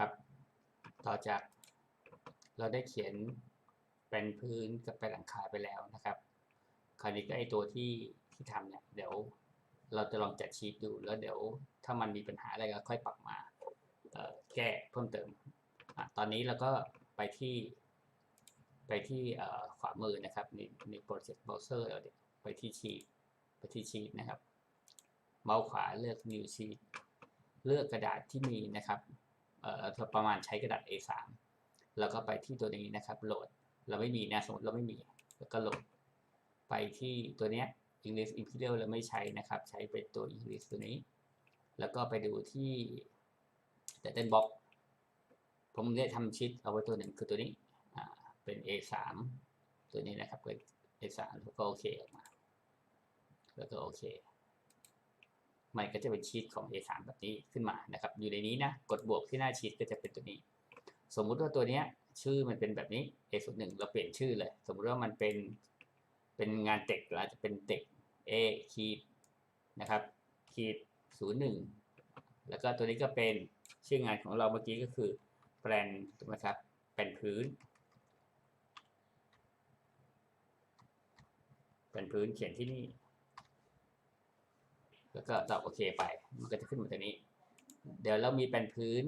ครับ ต่อจากเราได้เขียนเป็นพื้นกับเป็นหลังคาไปแล้วนะครับ คราวนี้ก็ไอตัวที่ที่ทำเนี่ยเดี๋ยวเราจะลองจัดชีตดูแล้วเดี๋ยวถ้ามันมีปัญหาอะไรก็ค่อยปรับมาแก้เพิ่มเติมอตอนนี้เราก็ไปที่ ไปที่ขวามือนะครับในใน project browser เราเนี่ยไปที่ชีตไปที่ชีตนะครับ เมาส์ขวาเลือก new sheet เลือกกระดาษที่มีนะครับ ประมาณใช้กระดาษ A3 แล้วก็ไปที่ตัวนี้นะครับโหลดเราไม่มีนะสมมติเราไม่มีแล้วก็โหลด ไปที่ตัวเนี้ย English Imperial เราไม่ใช้นะครับ ใช้เป็นตัว English ตัวนี้ แล้วก็ไปดูที่ Title Box ผมได้ทำชิดเอาไว้ตัวหนึ่งคือตัวนี้เป็น A3 ตัวนี้นะครับเป็น A3 แล้วก็โอเคออกมา แล้วก็โอเค มันก็จะเป็นชีตของ A3 แบบนี้ขึ้นมานะครับ อยู่ในนี้นะกดบวกที่หน้าชีตก็จะเป็นตัวนี้ สมมุติว่าตัวเนี้ยชื่อมันเป็นแบบนี้ A01 เราเปลี่ยนชื่อเลย สมมุติว่ามันเป็นเป็นงานเต็กเราจะเป็นเต็ก A ขีดนะครับขีด01 แล้วก็ตัวนี้ก็เป็นชื่องานของเราเมื่อกี้ก็คือแปลนถูกไหมครับเป็นพื้นเป็นพื้นเขียนที่นี่ แล้วก็ตอบโอเคไป มันก็จะขึ้นมาตัวนี้ เดี๋ยวเรามีเป็นพื้น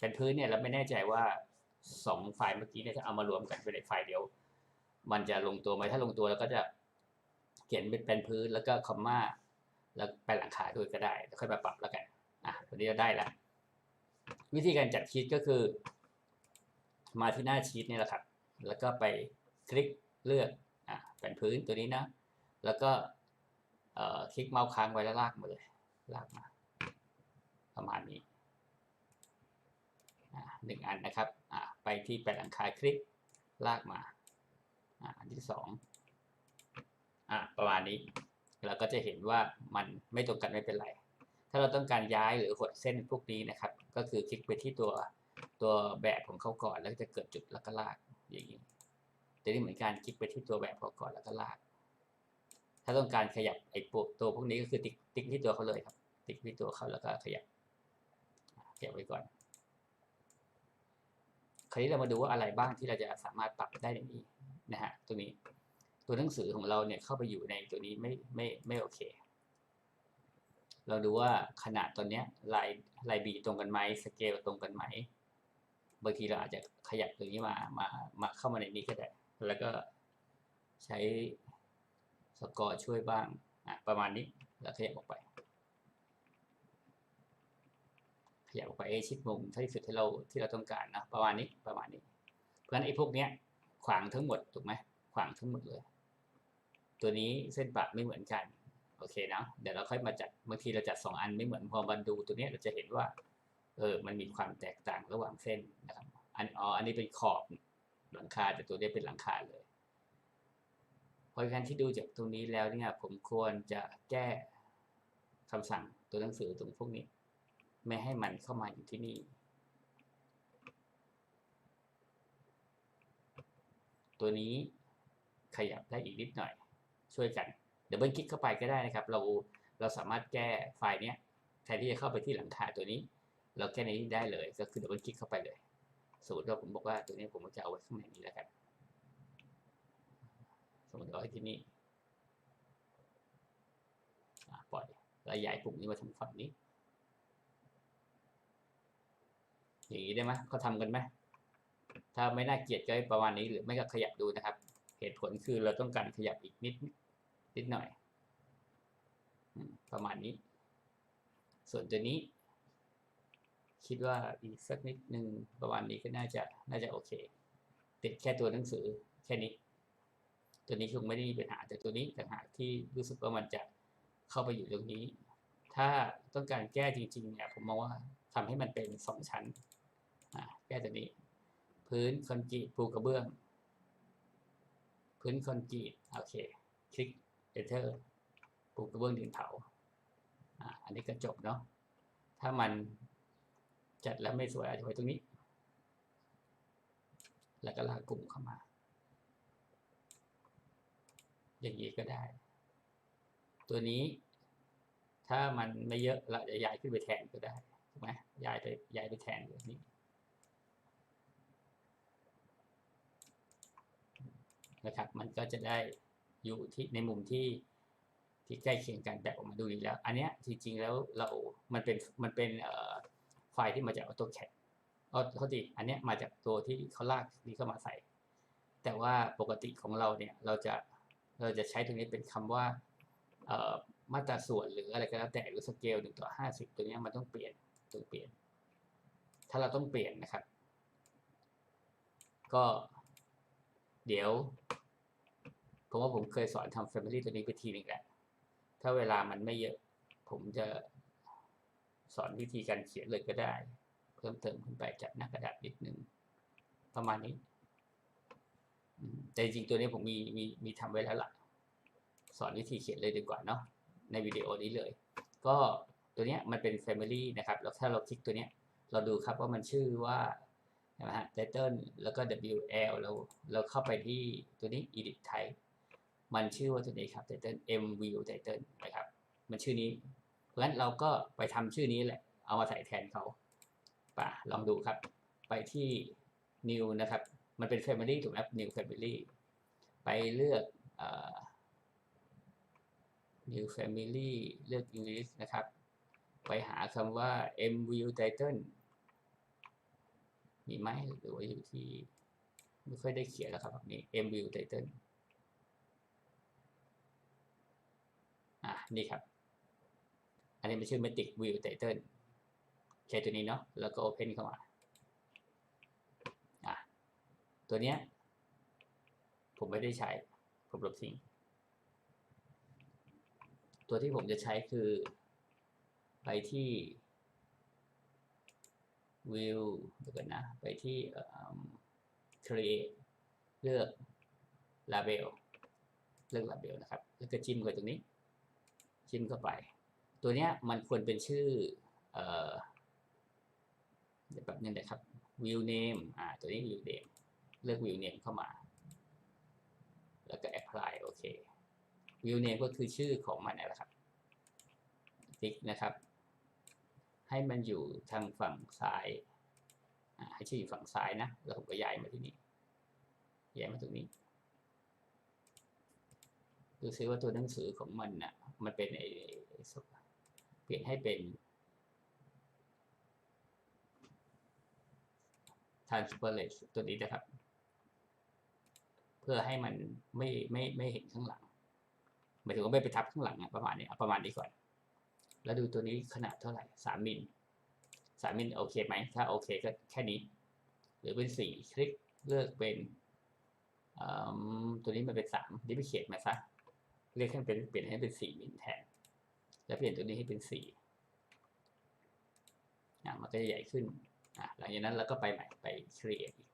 เป็นพื้นเนี่ยเราไม่แน่ใจว่าสองไฟล์เมื่อกี้เนี่ยถ้าเอามารวมกันเป็นไฟล์เดียว มันจะลงตัวไหมถ้าลงตัวเราก็จะเขียนเป็นเป็นพื้นแล้วก็คอมมาแล้วไปหลังคาด้วยก็ได้แล้วค่อยมาปรับแล้วกันอะวันนี้เราได้แล้ววิธีการจัดชีตก็คือ มาที่หน้าชีตนี่แหละครับ แล้วก็ไปคลิกเลือกอะเป็นพื้นตัวนี้นะ แล้วก็ คลิกเมาส์ค้างไว้แล้วลากมาเลยลากมา ประมาณนี้หนึ่งอันนะครับไปที่แปดหลังคาคลิกลากมาอันที่สองอประมาณนี้เราก็จะเห็นว่ามันไม่ตรงกันไม่เป็นไร ถ้าเราต้องการย้ายหรือหดเส้นพวกนี้นะครับ ก็คือคลิกไปที่ตัวตัวแบบของเขาก่อนแล้วจะเกิดจุดแล้วก็ลากอย่างนี้แต่นี่เหมือนการคลิกไปที่ตัวแบบเขาก่อนแล้วก็ลาก ถ้าต้องการขยับไอ้ตัวตัวพวกนี้ก็คือติ๊กติ๊กที่ตัวเขาเลยครับ ติ๊กที่ตัวเขาแล้วก็ขยับเก็บไว้ก่อน คราวนี้เรามาดูว่าอะไรบ้างที่เราจะสามารถปรับได้ในนี้นะฮะตัวนี้ตัวหนังสือของเราเนี่ยเข้าไปอยู่ในตัวนี้ไม่ไม่ไม่โอเค เราดูว่าขนาดตัวเนี้ยลายลายบีตรงกันไหมสเกลตรงกันไหมบางทีเราอาจจะขยับตัวนี้มามามาเข้ามาในนี้ก็ได้ แล้วก็ใช้ สกอร์ช่วยบ้างอะประมาณนี้แล้วขยับออกไป ขยับออกไปให้ชิดมุมเท่าที่สุดที่เราที่เราต้องการนะประมาณนี้ประมาณนี้ เพราะฉะนั้นไอ้พวกเนี้ยขวางทั้งหมดถูกไหมขวางทั้งหมดเลย ตัวนี้เส้นปะไม่เหมือนกันโอเคนะเดี๋ยวเราค่อยมาจัดบางทีเราจัดสองอันไม่เหมือนพอมาดูตัวเนี้ยเราจะเห็นว่าเออมันมีความแตกต่างระหว่างเส้นนะครับอันอ๋ออันนี้เป็นขอบหลังคาแต่ตัวนี้เป็นหลังคาเลย ราะฉะนั้นที่ดูจากตรงนี้แล้วเนี่ยผมควรจะแก้คำสั่งตัวหนังสือตรงพวกนี้ ไม่ให้มันเข้ามาอยู่ที่นี่ ตัวนี้ขยับได้อีกนิดหน่อย ช่วยกันเดี๋ยวเบิ้ลคลิกเข้าไปก็ได้นะครับ เราเราสามารถแก้ไฟล์เนี้ยแทนที่จะเข้าไปที่หลังคาตัวนี้ เราแก้ในนี้ได้เลยก็คือเดี๋ยวเบิ้ลคลิกเข้าไปเลยสมมติว่าผมบอกว่าตัวนี้ผมจะเอาไว้ข้างในนี้แล้วกัน สมมติเอาไว้ที่นี่ปล่อยแล้วย้ายปุ่มนี้มาทางฝั่งนี้อย่างนี้ได้ไหมเขาทำกันไหมถ้าไม่น่าเกลียดก็ประมาณนี้หรือไม่ก็ขยับดูนะครับ เหตุผลคือเราต้องการขยับอีกนิดนิดหน่อย ประมาณนี้ ส่วนตัวนี้ คิดว่าอีกสักนิดหนึ่งประมาณนี้ก็น่าจะน่าจะโอเค ติดแค่ตัวหนังสือแค่นี้ ตัวนี้คงไม่ได้มีปัญหาแต่ตัวนี้ต่างหากที่รู้สึกว่ามันจะเข้าไปอยู่ตรงนี้ ถ้าต้องการแก้จริงๆเนี่ยผมมองว่าทำให้มันเป็นสองชั้นแก้ตัวนี้ พื้นคอนกรีตปูกระเบื้อง พื้นคอนกรีตโอเคคลิก enter ปูกระเบื้องดินเผาอ่าอันนี้ก็จบเนาะถ้ามันจัดแล้วไม่สวยอาจจะไว้ตรงนี้ แล้วก็ลากกลุ่มเข้ามา อย่างนี้ก็ได้ ตัวนี้ ถ้ามันไม่เยอะเราจะย้ายขึ้นไปแทนก็ได้ถูกไหมย้ายไปย้ายไปแทนแบบนี้นะครับ มันก็จะได้อยู่ที่ในมุมที่ที่ใกล้เคียงกันแต่ออกมาดูดีแล้ว อันเนี้ยจริงๆแล้วเรา มันเป็น มันเป็นไฟล์ที่มาจากออโต้แคเออเขาดีอันเนี้ยมาจากตัวที่เขาลากนี้เข้ามาใส่ แต่ว่าปกติของเราเนี่ย เราจะ เราจะใช้ตรงนี้เป็นคำว่าเมาตราส่วนหรืออะไรก็แล้วแต่หรือสเกลหนึ่งต่อห้าสิบตัวนี้มันต้องเปลี่ยนต้องเปลี่ยน ถ้าเราต้องเปลี่ยนนะครับ ก็เดี๋ยวผมว่าผมเคยสอนทำ Family ตัวนี้ไปทีหนึ่งแหละถ้าเวลามันไม่เยอะ ผมจะสอนวิธีการเขียนเลยก็ได้ เพิ่มเติมขึ้นไปจากหน้ากระดาษนิดนึง ประมาณนี้ แต่จริงตัวนี้ผมมีมีมีทำไว้แล้วล่ะ สอนวิธีเขียนเลยดีกว่าเนาะในวิดีโอนี้เลย ก็ตัวเนี้ยมันเป็น Family นะครับแล้วถ้าเราคลิกตัวเนี้ยเราดูครับว่ามันชื่อว่านะฮะ title แล้วก็ WL เราเราเข้าไปที่ตัวนี้ edit type มันชื่อว่าตัวนี้ครับ title m view title นะครับ มันชื่อนี้เพราะฉะนั้นเราก็ไปทำชื่อนี้แหละ เอามาใส่แทนเขาป่ะลองดูครับ ไปที่ new นะครับ มันเป็น family ถูกไหม new family ไปเลือกอ new family เลือก English นะครับ ไปหาคำว่า m view title มีไหมหรือว่าอยู่ที่ ไม่ค่อยได้เขียนแล้วครับแบบนี้ m view title อะ นี่ครับ อันนี้มันชื่อ Matic View Title ใช้ตัวนี้เนาะ แล้วก็ Open เข้ามาอะ ตัวเนี้ยผมไม่ได้ใช้ ผมลบทิ้ง ตัวที่ผมจะใช้คือ ไปที่ View เดี๋ยวกันนะ ไปที่ Create เลือก Label เลือก Label นะครับ แล้วก็จิ้มไปตรงนี้ จิ้มเข้าไป ตัวเนี้ยมันควรเป็นชื่อเอ่อเดี๋ยวแบบนึงนะครับ view name อ่า ตัวนี้ view name เลือก view name เข้ามา แล้วก็ apply โอเค view name ก็คือชื่อของมันนะครับติ๊กนะครับ ให้มันอยู่ทางฝั่งซ้ายให้ชื่ออยู่ฝั่งซ้ายนะ แล้วผมก็ย้ายมาที่นี่ย้ายมาตรงนี้ดูซิว่าตัวหนังสือของมันน่ะ มันเป็นไอ้เปลี่ยนให้เป็น transparent ตัวนี้นะครับ พื่อให้มันไม่ไม่ไม่เห็นข้างหลังหมายถึงว่าไม่ไปทับข้างหลังประมาณนี้เอาประมาณนี้ก่อน แล้วดูตัวนี้ขนาดเท่าไหร่สามมิลสามมิลโอเคไหมถ้าโอเคก็แค่นี้ หรือเป็นสี่คลิกเลือกเป็นตัวนี้มันเป็นสามนี่ไปเขียนมาซะเรียกให้เป็นเปลี่ยนให้เป็นสี่มิลแทน แล้วเปลี่ยนตัวนี้ให้เป็นสี่มันก็จะใหญ่ขึ้นหลังจากนั้นเราก็ไปใหม่ไป create อีก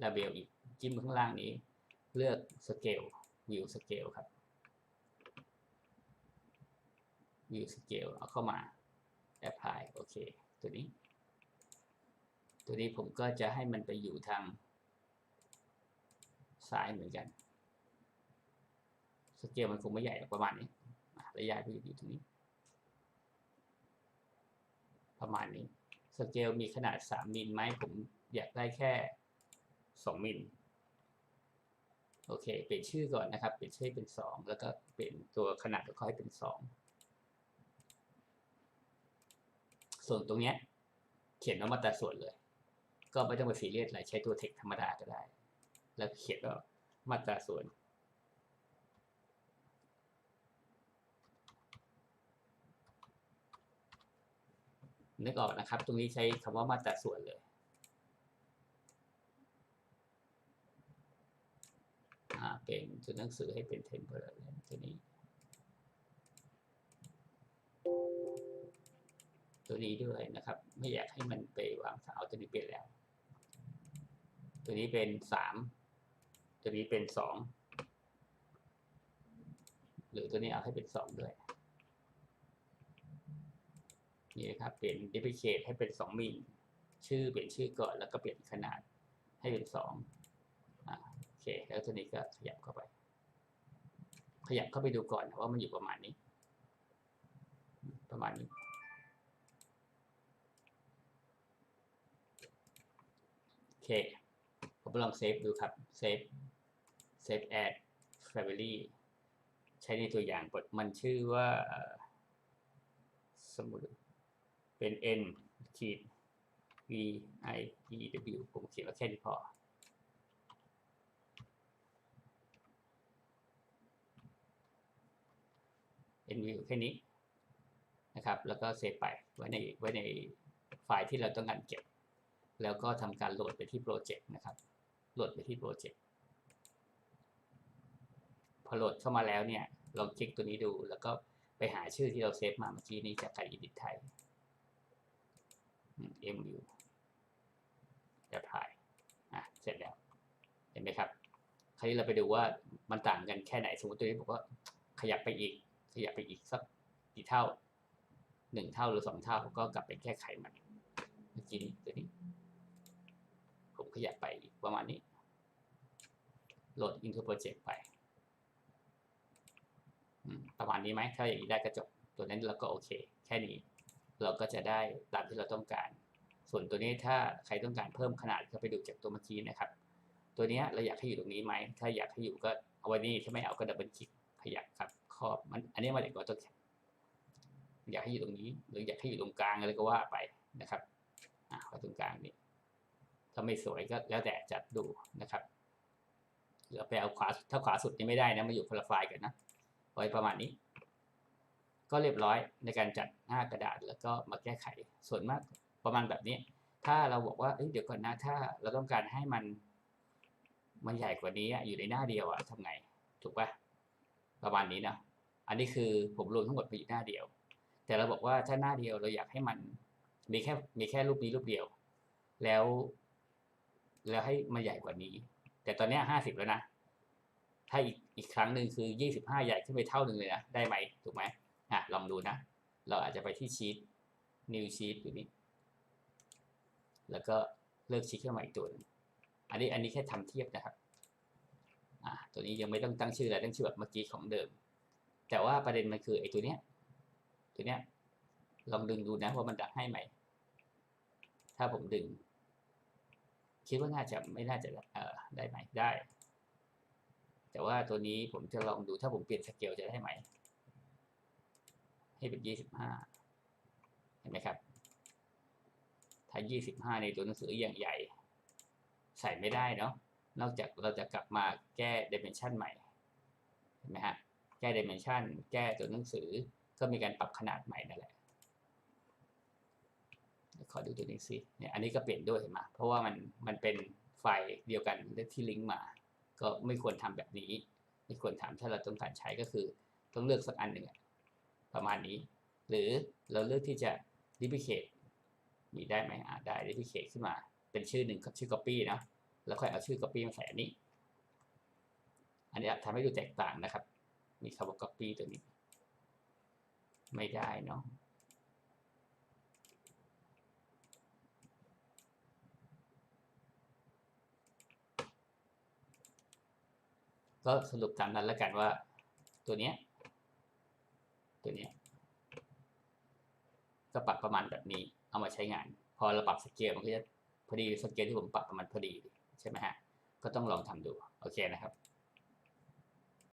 ลือก label อีกจิ้มข้างล่างนี้ เลือก scale view scale ครับ view scale เอาเข้ามา apply โอเค ตัวนี้ ตัวนี้ผมก็จะให้มันไปอยู่ทางซ้ายเหมือนกันสเกลมันคงไม่ใหญ่ประมาณนี้อะระยะไปอยู่ตรงนี้ ประมาณนี้สเกลมีขนาด 3 มิลไหมผมอยากได้แค่ 2มิลโอเค เปลี่ยนชื่อก่อนนะครับ เปลี่ยนชื่อเป็น 2 แล้วก็เปลี่ยนตัวขนาดของเขาให้เป็น 2 ส่วนตรงเนี้ยเขียนว่ามาตราส่วนเลย ก็ไม่ต้องไปซีเรียสอะไรใช้ตัวเทคธรรมดาก็ได้ แล้วเขียนว่ามาตราส่วนนึกออกนะครับ ตรงนี้ใช้คำว่ามาตราส่วนเลยาเป็นตัวหนังสือให้เป็น temporary ตัวนี้ ตัวนี้ด้วยนะครับ ไม่อยากให้มันไปวางเอาตัวนี้เปลี่ยนแล้ว ตัวนี้เป็นสามตัวนี้เป็นสองหรือตัวนี้เอาให้เป็นสองด้วยนี่นะครับเปลี่ยน duplicate ให้เป็นสองมิลชื่อเปลี่ยนชื่อก่อนแล้วก็เปลี่ยนขนาดให้เป็นสอง เค แล้วตัวนี้ก็ขยับเข้าไป ขยับเข้าไปดูก่อนนะว่ามันอยู่ประมาณนี้ ประมาณนี้ โอเค ผมลองเซฟดูครับ เซฟ เซฟแอด family ใช้ในตัวอย่างบทมันชื่อว่าสมมุติเป็น n ขีด v i e w ผมเขียนว่าแค่นี้พอ n view แค่นี้นะครับ แล้วก็เซฟไปไว้ในไว้ในไฟล์ที่เราต้องการเก็บ แล้วก็ทำการโหลดไปที่โปรเจกต์นะครับ โหลดไปที่โปรเจกต์ พอโหลดเข้ามาแล้วเนี่ย ลองคลิกตัวนี้ดู แล้วก็ไปหาชื่อที่เราเซฟมาเมื่อกี้นี้จากการ edit ไทย mu จะถ่ายอะ เสร็จแล้ว เห็นไหมครับ คราวนี้เราไปดูว่ามันต่างกันแค่ไหน สมมติตัวนี้บอกว่าขยับไปอีก ขยับไปอีกสักกี่เท่าหนึ่งเท่าหรือสองเท่าก็กลับไปแก้ไขมันเมื่อกี้นี้ตัวนี้ ผมขยับไปอีกประมาณนี้โหลด into project ไปประมาณนี้ไหมถ้าอย่างนี้ได้ก็จบตัวนั้นเราก็โอเค แค่นี้เราก็จะได้ตามที่เราต้องการ ส่วนตัวนี้ถ้าใครต้องการเพิ่มขนาดก็ไปดูจากตัวเมื่อกี้นะครับ ตัวเนี้ยเราอยากให้อยู่ตรงนี้ไหมถ้าอยากให้อยู่ก็เอาไว้นี่ถ้าไม่เอาก็ดับเบิลคลิกขยับครับ ครอบมันอันนี้มาจากตัวแข็งอยากให้อยู่ตรงนี้ หรืออยากให้อยู่ตรงกลางอะไรก็ว่าไปนะครับอะไว้ตรงกลางนี่ถ้าไม่สวยก็แล้วแต่จัดดูนะครับหรือไปเอาขวาถ้าขวาสุดนี่ไม่ได้นะมาอยู่คนละไฟล์กันนะไว้ประมาณนี้ ก็เรียบร้อยในการจัดหน้ากระดาษแล้วก็มาแก้ไขส่วนมากประมาณแบบนี้ ถ้าเราบอกว่าเเดี๋ยวก่อนนะถ้าเราต้องการให้มันมันใหญ่กว่านี้อะอยู่ในหน้าเดียวอะทำไงถูกปะ ประมาณนี้นะอันนี้คือผมรวมทั้งหมดไปอยู่หน้าเดียว แต่เราบอกว่าถ้าหน้าเดียวเราอยากให้มันมีแค่มีแค่รูปนี้รูปเดียว แล้ว แล้วให้มันใหญ่กว่านี้ แต่ตอนนี้ห้าสิบแล้วนะ ถ้าอีกอีกครั้งหนึ่งคือยี่สิบห้าใหญ่ขึ้นไปเท่าหนึ่งเลยนะ ได้ไหมถูกไหมอะลองดูนะ เราอาจจะไปที่ชีต new sheet อยู่นี้ แล้วก็เลือกชีตขึ้นมาอีกตัวนึงอันนี้อันนี้แค่ทำเทียบนะครับ ตัวนี้ยังไม่ต้องตั้งชื่ออะไรตั้งชื่อแบบเมื่อกี้ของเดิม แต่ว่าประเด็นมันคือไอ้ตัวเนี้ยตัวเนี้ยลองดึงดูนะว่ามันดักให้ไหม ถ้าผมดึง คิดว่าน่าจะไม่น่าจะเออได้ไหมได้ แต่ว่าตัวนี้ผมจะลองดูถ้าผมเปลี่ยนสเกลจะได้ไหม ให้เป็นยี่สิบห้าเห็นไหมครับ ถ้ายี่สิบห้าในตัวหนังสืออย่างใหญ่ ใส่ไม่ได้เนาะ นอกจากเราจะกลับมาแก้ dimension ใหม่เห็นไหมฮะแก้ dimension แก้ตัวหนังสือก็มีการปรับขนาดใหม่นั่นแหละขอดูตัวนี้สิเนี่ยอันนี้ก็เปลี่ยนด้วยเห็นไหมเพราะว่ามันมันเป็นไฟล์เดียวกันที่ลิงก์มา ก็ไม่ควรทำแบบนี้ ไม่ควรทำถ้าเราต้องการใช้ก็คือต้องเลือกสักอันหนึ่งประมาณนี้ หรือเราเลือกที่จะ duplicate มีได้ไหมอ่าได้ duplicate ขึ้นมา เป็นชื่อหนึ่งกับชื่อ copy นาะ แล้วค่อยเอาชื่อ copy มาใส่อันนี้ อันนี้ทำให้ดูแตกต่างนะครับ มีคำว่า copy ตัวนี้ ไม่ได้เนาะก็สรุปตามนั้นแล้วกันว่าตัวเนี้ยตัวเนี้ยก็ปรับประมาณแบบนี้เอามาใช้งาน พอเราปรับสเกลมันก็จะพอดีสเกลที่ผมปรับประมาณพอดี ใช่ไหมฮะก็ต้องลองทำดูโอเคนะครับ